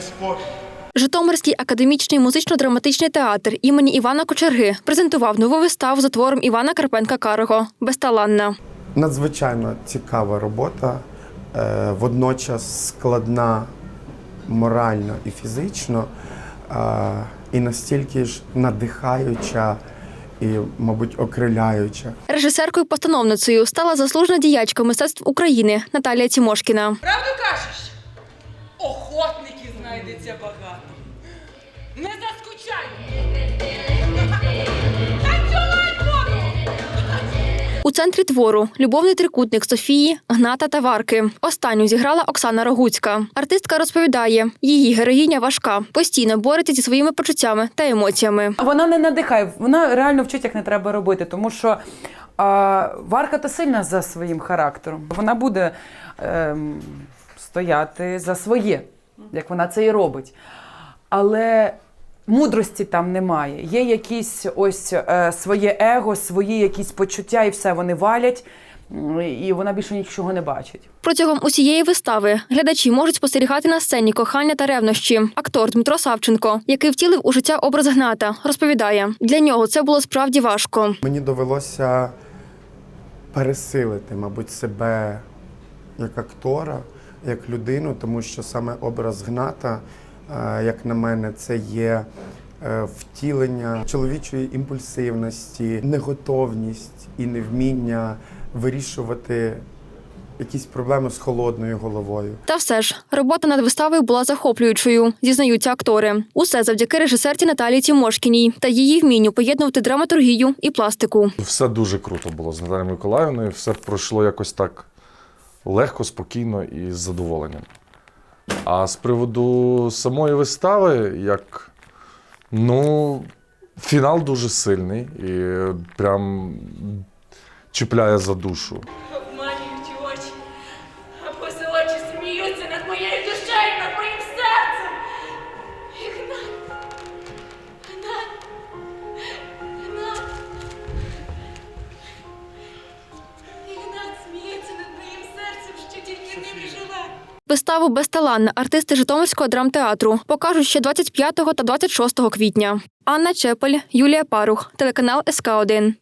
спокій. Житомирський академічний музично-драматичний театр імені Івана Кочерги презентував нову виставу за твором Івана Карпенка Карого Безталанна. Надзвичайно цікава робота, е, водночас складна морально і фізично, е, і настільки ж надихаюча і, мабуть, окриляюча. Режисеркою-постановницею стала заслужена діячка мистецтв України Наталія Тімошкіна. Правду кажеш? Знайдеться багато. Не заскучай! У центрі твору любовний трикутник Софії, Гната та Варки. Останню зіграла Оксана Рогуцька. Артистка розповідає, її героїня важка, постійно бореться зі своїми почуттями та емоціями. Вона не надихає, вона реально вчить, як не треба робити, тому що а, Варка та сильна за своїм характером. Вона буде ем, стояти за своє, як вона це і робить. Але мудрості там немає. Є якісь ось е, своє его, свої якісь почуття, і все вони валять, і вона більше нічого не бачить. Протягом усієї вистави глядачі можуть спостерігати на сцені кохання та ревнощі. Актор Дмитро Савченко, який втілив у життя образ Гната, розповідає, для нього це було справді важко. Мені довелося пересилити, мабуть, себе як актора, як людину, тому що саме образ Гната, е, як на мене, це є е, втілення чоловічої імпульсивності, неготовність і невміння вирішувати якісь проблеми з холодною головою. Та все ж робота над виставою була захоплюючою, зізнаються актори. Усе завдяки режисерці Наталії Тімошкіній та її вмінню поєднувати драматургію і пластику. Все дуже круто було з Наталією Миколаївною. Все пройшло якось так легко, спокійно і з задоволенням. А з приводу самої вистави, як ну, фінал дуже сильний і прям чіпляє за душу. Обманюють очі, а очі сміються над моєю душею, Виставу Безталанна артисти Житомирського драмтеатру покажуть ще 25 та 26 квітня. Анна Чепель, Юлія Парух, телеканал СК 1